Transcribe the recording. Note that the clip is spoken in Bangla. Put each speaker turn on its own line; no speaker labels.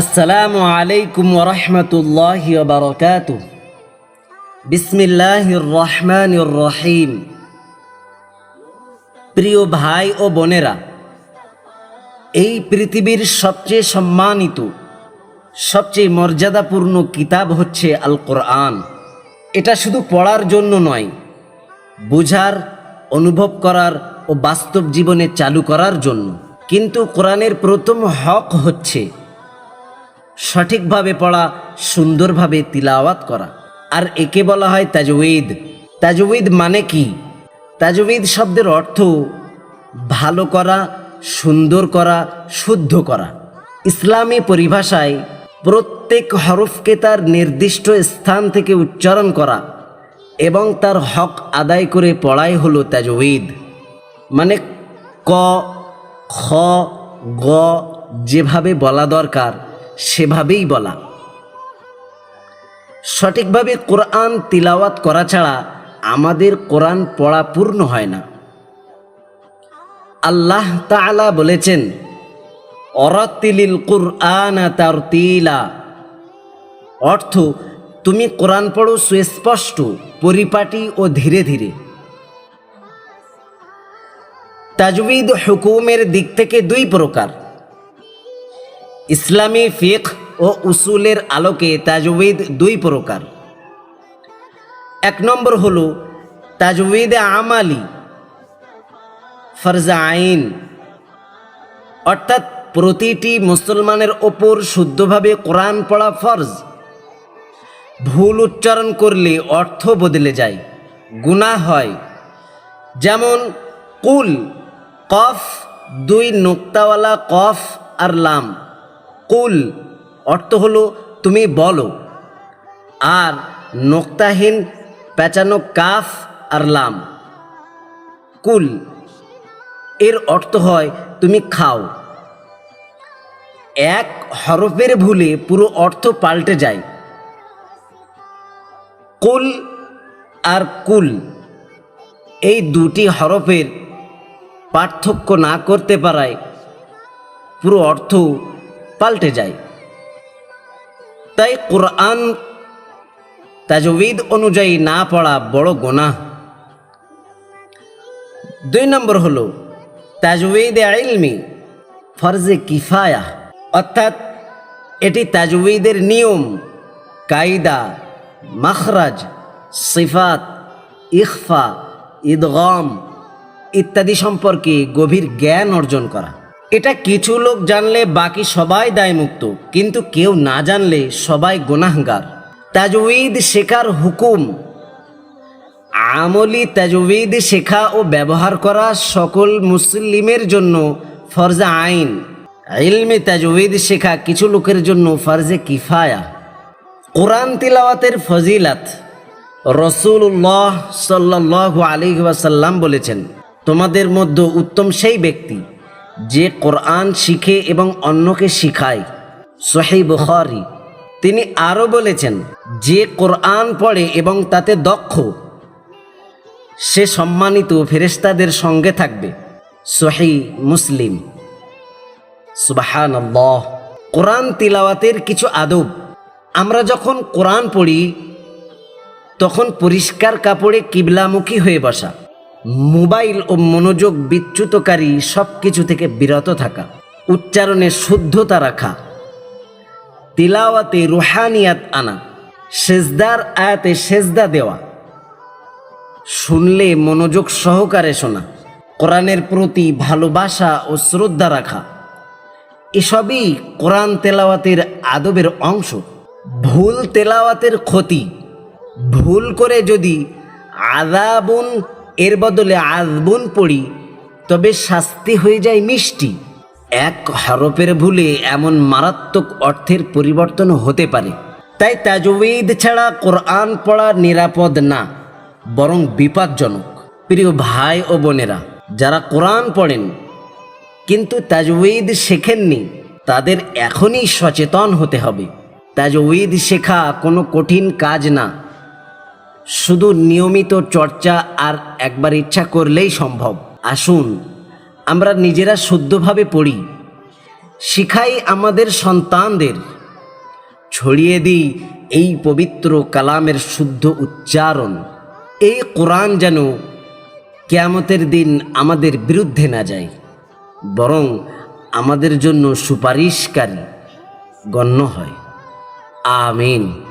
আসসালামু আলাইকুম ওরহমতুল্লাহ বারকাত বিসমিল্লাহ রহমান রহিম। প্রিয় ভাই ও বোনেরা, এই পৃথিবীর সবচেয়ে সম্মানিত, সবচেয়ে মর্যাদাপূর্ণ কিতাব হচ্ছে আল কোরআন এটা শুধু পড়ার জন্য নয়, বুঝার, অনুভব করার ও বাস্তব জীবনে চালু করার জন্য। কিন্তু কোরআনের প্রথম হক হচ্ছে সঠিকভাবে পড়া, সুন্দরভাবে তিলাওয়াত করা। আর একে বলা হয় তাজউইদ। তাজউইদ মানে কি? তাজউইদ শব্দের অর্থ ভালো করা, সুন্দর করা, শুদ্ধ করা। ইসলামী পরিভাষায় প্রত্যেক হরফকে তার নির্দিষ্ট স্থান থেকে উচ্চারণ করা এবং তার হক আদায় করে পড়াই হলো তাজউইদ। মানে ক, খ, গ যেভাবে বলা দরকার সেভাবেই বলা। সঠিকভাবে কোরআন তিলাওয়াত করা ছাড়া আমাদের কোরআন পড়া পূর্ণ হয় না। আল্লাহ তাআলা বলেছেন, অরাতিলিল কুরআন তার তিলা অর্থ, তুমি কোরআন পড়ো সুস্পষ্ট, পরিপাটি ও ধীরে ধীরে। তাজবিদ হুকুমের দিক থেকে দুই প্রকার। ইসলামী ফিক ও উসুলের আলোকে তাজবিদ দুই প্রকার। এক নম্বর হল তাজবিদ আমালি, ফরজা আইন। অর্থাৎ প্রতিটি মুসলমানের ওপর শুদ্ধভাবে কোরআন পড়া ফরজ। ভুল উচ্চারণ করলে অর্থ বদলে যায়, গুনাহ হয়। যেমন কুল, কফ, দুই নোক্তাওয়ালা কফ আর লাম। কুল, অর্থ হলো তুমি বলো। আর নোক্তাহীন, পেঁচানো কাফ আর লাম। কুল, এর অর্থ হয় তুমি খাও। এক হরফের ভুলে পুরো অর্থ পাল্টে যায়। কুল আর কুল, এই দুটি হরফের পার্থক্য না করতে পারায় পুরো অর্থ পাল্টে যায়। তাই কোরআন তাজবিদ অনুযায়ী না পড়া বড় গোনাহ। দুই নম্বর হলো তাজবিদ ইলমি, ফরজে কিফায়া, অর্থাৎ এটি তাজবিদের নিয়ম, কায়দা, মখরাজ, সিফাত, ইখফা ঈদগম ইত্যাদি সম্পর্কে গভীর জ্ঞান অর্জন করা। এটা কিছু লোক জানলে বাকি সবাই দায়মুক্ত, কিন্তু কেউ না জানলে সবাই গুনাহগার। তাজউইদ শেখার হুকুম। আমলি তাজউইদ শেখা ও ব্যবহার করা সকল মুসলিমের জন্য ফরজে আইন। ইলমে তাজউইদ শেখা কিছু লোকের জন্য ফরজে কিফায়া। কোরআন তিলাওয়াতের ফজিলাত। রসুল্লাহ সাল্লাহ আলী ওয়াসাল্লাম বলেছেন, তোমাদের মধ্যে উত্তম সেই ব্যক্তি যে কোরআন শিখে এবং অন্যকে শিখায়। সহি বুখারি। তিনি আরও বলেছেন, যে কোরআন পড়ে এবং তাতে দক্ষ, সে সম্মানিত ফেরেস্তাদের সঙ্গে থাকবে। সহি মুসলিম। সুবাহান কোরআন তিলাওয়াতের কিছু আদব। আমরা যখন কোরআন পড়ি, তখন পরিষ্কার কাপড়ে কিবলামুখী হয়ে বসা। মোবাইল ও মনোযোগ বিচ্যুতকারী সব কিছু থেকে বিরত থাকা, উচ্চারণে শুদ্ধতা রাখা, তিলাওয়াতে রুহানিয়াত আনা, সেজদার আয়াতে সেজদা দেওয়া, শুনলে মনোযোগ সহকারে শোনা, কোরআনের প্রতি ভালোবাসা ও শ্রদ্ধা রাখা, এসবই কোরআন তেলাওয়াতের আদবের অংশ। ভুল তেলাওয়াতের ক্ষতি, ভুল করে যদি আদাবুন এর বদলে আজবুন পড়ি, তবে শাস্তি হয়ে যায় মিষ্টি। এক হরফের ভুলে এমন মারাত্মক অর্থের পরিবর্তন হতে পারে। তাই তাজউইদ ছাড়া কোরআন পড়া নিরাপদ না, বরং বিপজ্জনক। প্রিয় ভাই ও বোনেরা, যারা কোরআন পড়েন, কিন্তু তাজউইদ শেখেননি, তাদের এখনই সচেতন হতে হবে। তাজউইদ শেখা কোনো কঠিন কাজ না, শুধু নিয়মিত চর্চা আর একবার ইচ্ছা করলেই সম্ভব। আসুন, আমরা নিজেরা শুদ্ধভাবে পড়ি। শিখাই আমাদের সন্তানদের। ছড়িয়ে দিই এই পবিত্র কালামের শুদ্ধ উচ্চারণ। এই কোরআন যেন কেয়ামতের দিন আমাদের বিরুদ্ধে না যায়, বরং আমাদের জন্য সুপারিশকারী গণ্য হয়। আমিন।